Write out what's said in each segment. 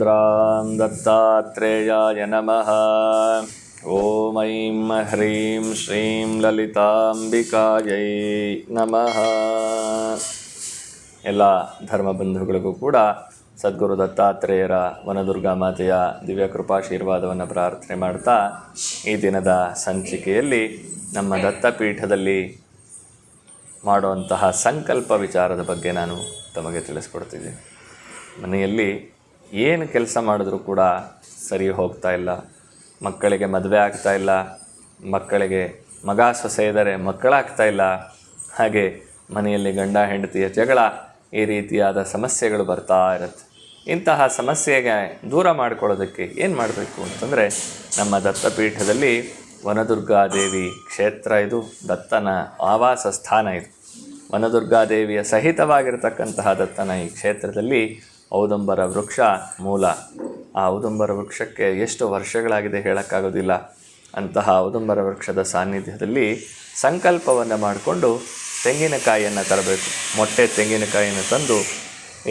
चन्द्रां दत्तात्रेयाय नमः ॐ ऐं ह्रीं श्रीं ಲಲಿತಾಂಬಿಕಾಯೈ ನಮಃ ಎಲ್ಲ ಧರ್ಮಬಂಧುಗಳಿಗೂ ಕೂಡ ಸದ್ಗುರು ದತ್ತಾತ್ರೇಯರ ವನದುರ್ಗಾ ಮಾತೆಯ ದಿವ್ಯ ಕೃಪಾಶೀರ್ವಾದವನ್ನು ಪ್ರಾರ್ಥನೆ ಮಾಡ್ತಾ ಈ ದಿನದ ಸಂಚಿಕೆಯಲ್ಲಿ ನಮ್ಮ ದತ್ತಪೀಠದಲ್ಲಿ ಮಾಡುವಂತಹ ಸಂಕಲ್ಪ ವಿಚಾರದ ಬಗ್ಗೆ ನಾನು ತಮಗೆ ತಿಳಿಸ್ಕೊಡ್ತಿದ್ದೀನಿ ಮನೆಯಲ್ಲಿ ಏನು ಕೆಲಸ ಮಾಡಿದ್ರೂ ಕೂಡ ಸರಿ ಹೋಗ್ತಾ ಇಲ್ಲ. ಮಕ್ಕಳಿಗೆ ಮದುವೆ ಆಗ್ತಾ ಇಲ್ಲ. ಮಕ್ಕಳಿಗೆ ಮಗ ಸೊಸೆ ಇದ್ದರೆ ಮಕ್ಕಳಾಗ್ತಾ ಇಲ್ಲ. ಹಾಗೆ ಮನೆಯಲ್ಲಿ ಗಂಡ ಹೆಂಡತಿಯ ಜಗಳ ಈ ರೀತಿಯಾದ ಸಮಸ್ಯೆಗಳು ಬರ್ತಾ ಇರುತ್ತೆ. ಇಂತಹ ಸಮಸ್ಯೆಗೆ ದೂರ ಮಾಡಿಕೊಳ್ಳೋದಕ್ಕೆ ಏನು ಮಾಡಬೇಕು ಅಂತಂದರೆ ನಮ್ಮ ದತ್ತಪೀಠದಲ್ಲಿ ವನದುರ್ಗಾದೇವಿ ಕ್ಷೇತ್ರ ಇದು, ದತ್ತನ ಆವಾಸ ಸ್ಥಾನ ಇದು. ವನದುರ್ಗಾದೇವಿಯ ಸಹಿತವಾಗಿರತಕ್ಕಂತಹ ದತ್ತನ ಈ ಕ್ಷೇತ್ರದಲ್ಲಿ ಔದಂಬರ ವೃಕ್ಷ ಮೂಲ. ಆ ಔದಂಬರ ವೃಕ್ಷಕ್ಕೆ ಎಷ್ಟು ವರ್ಷಗಳಾಗಿದೆ ಹೇಳೋಕ್ಕಾಗೋದಿಲ್ಲ. ಅಂತಹ ಔದಂಬರ ವೃಕ್ಷದ ಸಾನ್ನಿಧ್ಯದಲ್ಲಿ ಸಂಕಲ್ಪವನ್ನು ಮಾಡಿಕೊಂಡು ತೆಂಗಿನಕಾಯಿಯನ್ನು ತರಬೇಕು. ಮೊಟ್ಟೆ ತೆಂಗಿನಕಾಯಿಯನ್ನು ತಂದು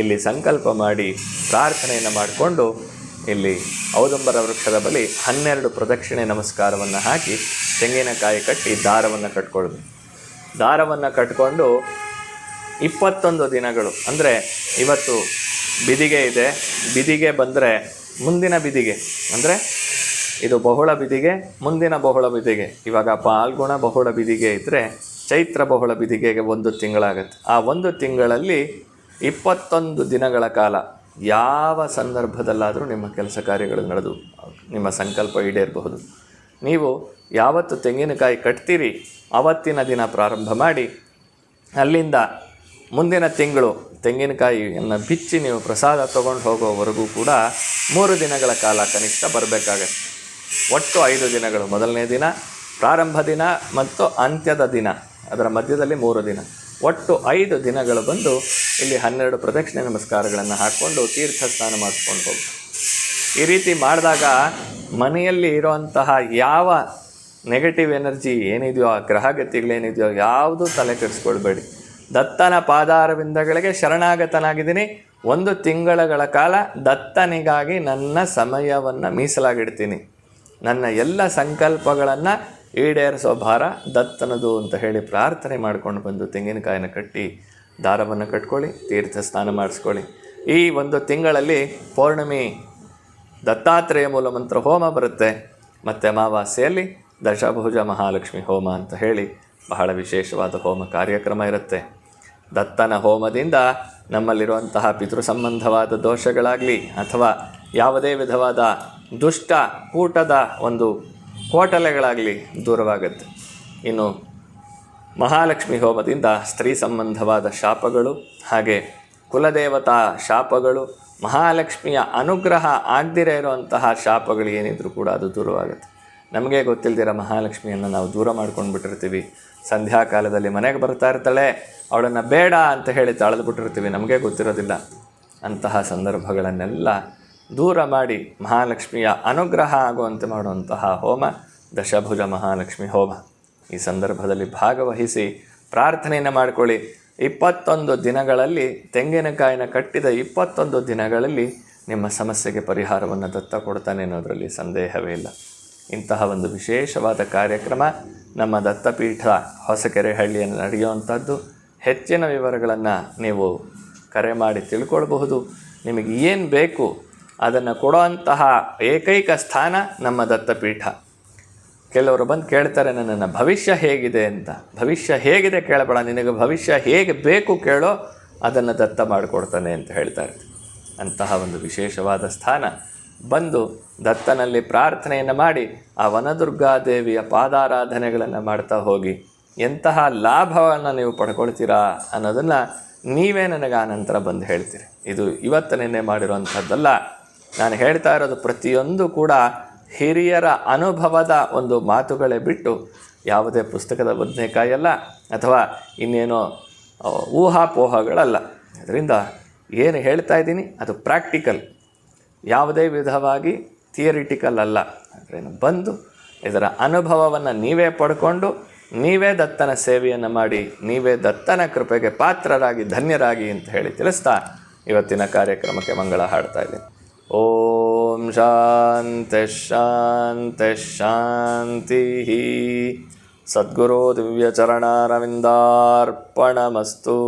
ಇಲ್ಲಿ ಸಂಕಲ್ಪ ಮಾಡಿ ಪ್ರಾರ್ಥನೆಯನ್ನು ಮಾಡಿಕೊಂಡು ಇಲ್ಲಿ ಔದಂಬರ ವೃಕ್ಷದ ಬಳಿ ಹನ್ನೆರಡು ಪ್ರದಕ್ಷಿಣೆ ನಮಸ್ಕಾರವನ್ನು ಹಾಕಿ ತೆಂಗಿನಕಾಯಿ ಕಟ್ಟಿ ದಾರವನ್ನು ಕಟ್ಕೊಳ್ಬೇಕು ದಾರವನ್ನು ಕಟ್ಕೊಂಡು ಇಪ್ಪತ್ತೊಂದು ದಿನಗಳು, ಅಂದರೆ ಇವತ್ತು ಬಿದಿಗೆ ಇದೆ. ಬಿದಿಗೆ ಬಂದರೆ ಮುಂದಿನ ಬಿದಿಗೆ. ಅಂದರೆ ಇದು ಬಹುಳ ಬಿದಿಗೆ, ಮುಂದಿನ ಬಹುಳ ಬಿದಿಗೆ. ಇವಾಗ ಪಾಲ್ಗುಣ ಬಹುಳ ಬಿದಿಗೆ ಇದ್ದರೆ ಚೈತ್ರ ಬಹುಳ ಬಿದಿಗೆಗೆ ಒಂದು ತಿಂಗಳಾಗುತ್ತೆ. ಆ ಒಂದು ತಿಂಗಳಲ್ಲಿ ಇಪ್ಪತ್ತೊಂದು ದಿನಗಳ ಕಾಲ ಯಾವ ಸಂದರ್ಭದಲ್ಲಾದರೂ ನಿಮ್ಮ ಕೆಲಸ ಕಾರ್ಯಗಳು ನಡೆದು, ನಿಮ್ಮ ಸಂಕಲ್ಪ ಈಡೇರಬಹುದು. ನೀವು ಯಾವತ್ತು ತೆಂಗಿನಕಾಯಿ ಕಟ್ತೀರಿ ಆವತ್ತಿನ ದಿನ ಪ್ರಾರಂಭ ಮಾಡಿ, ಅಲ್ಲಿಂದ ಮುಂದಿನ ತಿಂಗಳು ತೆಂಗಿನಕಾಯಿಯನ್ನು ಬಿಚ್ಚಿ ನೀವು ಪ್ರಸಾದ ತೊಗೊಂಡು ಹೋಗೋವರೆಗೂ ಕೂಡ ಮೂರು ದಿನಗಳ ಕಾಲ ಕನಿಷ್ಠ ಬರಬೇಕಾಗತ್ತೆ. ಒಟ್ಟು ಐದು ದಿನಗಳು. ಮೊದಲನೇ ದಿನ, ಪ್ರಾರಂಭ ದಿನ ಮತ್ತು ಅಂತ್ಯದ ದಿನ. ಅದರ ಮಧ್ಯದಲ್ಲಿ ಮೂರು ದಿನ. ಒಟ್ಟು ಐದು ದಿನಗಳು ಬಂದು ಇಲ್ಲಿ ಹನ್ನೆರಡು ಪ್ರದಕ್ಷಿಣೆ ನಮಸ್ಕಾರಗಳನ್ನು ಹಾಕ್ಕೊಂಡು ತೀರ್ಥ ಸ್ನಾನ ಮಾಡಿಸ್ಕೊಂಡು ಹೋಗಿ ಈ ರೀತಿ ಮಾಡಿದಾಗ ಮನೆಯಲ್ಲಿ ಇರುವಂತಹ ಯಾವ ನೆಗೆಟಿವ್ ಎನರ್ಜಿ ಏನಿದೆಯೋ, ಆ ಗ್ರಹಗತಿಗಳೇನಿದೆಯೋ ಯಾವುದೂ ತಲೆ ಕೆಡಿಸ್ಕೊಳ್ಬೇಡಿ. ದತ್ತನ ಪಾದಾರವಿಂದಗಳಿಗೆ ಶರಣಾಗತನಾಗಿದ್ದೀನಿ. ಒಂದು ತಿಂಗಳಗಳ ಕಾಲ ದತ್ತನಿಗಾಗಿ ನನ್ನ ಸಮಯವನ್ನು ಮೀಸಲಾಗಿಡ್ತೀನಿ. ನನ್ನ ಎಲ್ಲ ಸಂಕಲ್ಪಗಳನ್ನು ಈಡೇರಿಸೋ ಭಾರ ದತ್ತನದು ಅಂತ ಹೇಳಿ ಪ್ರಾರ್ಥನೆ ಮಾಡ್ಕೊಂಡು ಬಂದು ತೆಂಗಿನಕಾಯಿನ ಕಟ್ಟಿ ದಾರವನ್ನು ಕಟ್ಕೊಳ್ಳಿ, ತೀರ್ಥ ಸ್ನಾನ ಮಾಡಿಸ್ಕೊಳ್ಳಿ. ಈ ಒಂದು ತಿಂಗಳಲ್ಲಿ ಪೌರ್ಣಮಿ ದತ್ತಾತ್ರೇಯ ಮೂಲಮಂತ್ರ ಹೋಮ ಬರುತ್ತೆ. ಮತ್ತು ಅಮಾವಾಸ್ಯೆಯಲ್ಲಿ ದಶಭುಜ ಮಹಾಲಕ್ಷ್ಮಿ ಹೋಮ ಅಂತ ಹೇಳಿ ಬಹಳ ವಿಶೇಷವಾದ ಹೋಮ ಕಾರ್ಯಕ್ರಮ ಇರುತ್ತೆ. ದತ್ತನ ಹೋಮದಿಂದ ನಮ್ಮಲ್ಲಿರುವಂತಹ ಪಿತೃ ಸಂಬಂಧವಾದ ದೋಷಗಳಾಗಲಿ ಅಥವಾ ಯಾವುದೇ ವಿಧವಾದ ದುಷ್ಟ ಕೂಟದ ಒಂದು ಕೋಟಲೆಗಳಾಗಲಿ ದೂರವಾಗುತ್ತೆ. ಇನ್ನು ಮಹಾಲಕ್ಷ್ಮಿ ಹೋಮದಿಂದ ಸ್ತ್ರೀ ಸಂಬಂಧವಾದ ಶಾಪಗಳು ಹಾಗೆ ಕುಲದೇವತಾ ಶಾಪಗಳು, ಮಹಾಲಕ್ಷ್ಮಿಯ ಅನುಗ್ರಹ ಆಗದಿರೇ ಇರುವಂತಹ ಶಾಪಗಳು ಏನಿದ್ರು ಕೂಡ ಅದು ದೂರವಾಗುತ್ತೆ. ನಮಗೆ ಗೊತ್ತಿಲ್ಲದಿರೋ ಮಹಾಲಕ್ಷ್ಮಿಯನ್ನು ನಾವು ದೂರ ಮಾಡ್ಕೊಂಡು ಬಿಟ್ಟಿರ್ತೀವಿ. ಸಂಧ್ಯಾಕಾಲದಲ್ಲಿ ಮನೆಗೆ ಬರ್ತಾ ಇರ್ತಾಳೆ, ಅವಳನ್ನು ಬೇಡ ಅಂತ ಹೇಳಿ ತಾಳೆದು ಬಿಟ್ಟಿರ್ತೀವಿ, ನಮಗೆ ಗೊತ್ತಿರೋದಿಲ್ಲ. ಅಂತಹ ಸಂದರ್ಭಗಳನ್ನೆಲ್ಲ ದೂರ ಮಾಡಿ ಮಹಾಲಕ್ಷ್ಮಿಯ ಅನುಗ್ರಹ ಆಗುವಂತೆ ಮಾಡುವಂತಹ ಹೋಮ, ದಶಭುಜ ಮಹಾಲಕ್ಷ್ಮಿ ಹೋಮ. ಈ ಸಂದರ್ಭದಲ್ಲಿ ಭಾಗವಹಿಸಿ ಪ್ರಾರ್ಥನೆಯನ್ನು ಮಾಡಿಕೊಳ್ಳಿ. ಇಪ್ಪತ್ತೊಂದು ದಿನಗಳಲ್ಲಿ, ತೆಂಗಿನಕಾಯಿನ ಕಟ್ಟಿದ ಇಪ್ಪತ್ತೊಂದು ದಿನಗಳಲ್ಲಿ ನಿಮ್ಮ ಸಮಸ್ಯೆಗೆ ಪರಿಹಾರವನ್ನು ದತ್ತ ಕೊಡ್ತಾನೆ ಅನ್ನೋದರಲ್ಲಿ ಸಂದೇಹವೇ ಇಲ್ಲ. ಇಂತಹ ಒಂದು ವಿಶೇಷವಾದ ಕಾರ್ಯಕ್ರಮ ನಮ್ಮ ದತ್ತಪೀಠ ಹೊಸಕೆರೆಹಳ್ಳಿಯಲ್ಲಿ ನಡೆಯುವಂಥದ್ದು. ಹೆಚ್ಚಿನ ವಿವರಗಳನ್ನು ನೀವು ಕರೆ ಮಾಡಿ ತಿಳ್ಕೊಳ್ಬಹುದು. ನಿಮಗೆ ಏನು ಬೇಕು ಅದನ್ನು ಕೊಡೋಂತಹ ಏಕೈಕ ಸ್ಥಾನ ನಮ್ಮ ದತ್ತಪೀಠ. ಕೆಲವರು ಬಂದು ಕೇಳ್ತಾರೆ, ನನ್ನನ್ನು ಭವಿಷ್ಯ ಹೇಗಿದೆ ಅಂತ. ಭವಿಷ್ಯ ಹೇಗಿದೆ ಕೇಳಬೇಡ, ನಿನಗೆ ಭವಿಷ್ಯ ಹೇಗೆ ಬೇಕು ಕೇಳೋ ಅದನ್ನು ದತ್ತ ಮಾಡಿಕೊಡ್ತಾನೆ ಅಂತ ಹೇಳ್ತಾರೆ ಅಂತಹ ಒಂದು ವಿಶೇಷವಾದ ಸ್ಥಾನ ಬಂದು ದತ್ತನಲ್ಲಿ ಪ್ರಾರ್ಥನೆಯನ್ನು ಮಾಡಿ ಆ ವನದುರ್ಗಾದೇವಿಯ ಪಾದಾರಾಧನೆಗಳನ್ನು ಮಾಡ್ತಾ ಹೋಗಿ, ಎಂತಹ ಲಾಭವನ್ನು ನೀವು ಪಡ್ಕೊಳ್ತೀರಾ ಅನ್ನೋದನ್ನು ನೀವೇ ನನಗೆ ಆ ನಂತರ ಬಂದು ಹೇಳ್ತೀರಿ. ಇದು ಇವತ್ತು ನಿನ್ನೆ ಮಾಡಿರುವಂಥದ್ದಲ್ಲ. ನಾನು ಹೇಳ್ತಾ ಇರೋದು ಪ್ರತಿಯೊಂದು ಕೂಡ ಹಿರಿಯರ ಅನುಭವದ ಒಂದು ಮಾತುಗಳೇ ಬಿಟ್ಟು ಯಾವುದೇ ಪುಸ್ತಕದ ಬದನೆಕಾಯಲ್ಲ ಅಥವಾ ಇನ್ನೇನೋ ಊಹಾಪೋಹಗಳಲ್ಲ. ಅದರಿಂದ ಏನು ಹೇಳ್ತಾ ಇದ್ದೀನಿ, ಅದು ಪ್ರಾಕ್ಟಿಕಲ್ ಯಾವುದೇ ವಿಧವಾಗಿ ಥಿಯರಿಟಿಕಲ್ ಅಲ್ಲ. ಅಂದರೆ ಬಂದು ಇದರ ಅನುಭವವನ್ನು ನೀವೇ ಪಡ್ಕೊಂಡು ನೀವೇ ದತ್ತನ ಸೇವೆಯನ್ನು ಮಾಡಿ, ನೀವೇ ದತ್ತನ ಕೃಪೆಗೆ ಪಾತ್ರರಾಗಿ, ಧನ್ಯರಾಗಿ ಅಂತ ಹೇಳಿ ತಿಳಿಸ್ತಾ ಇವತ್ತಿನ ಕಾರ್ಯಕ್ರಮಕ್ಕೆ ಮಂಗಳ ಹಾಡ್ತಾ ಇದ್ದೀನಿ. ಓಂ ಶಾಂತಿ ಶಾಂತಿ ಶಾಂತಿ ಸದ್ಗುರು ದಿವ್ಯಚರಣಾರವಿಂದಾರ್ಪಣಮಸ್ತು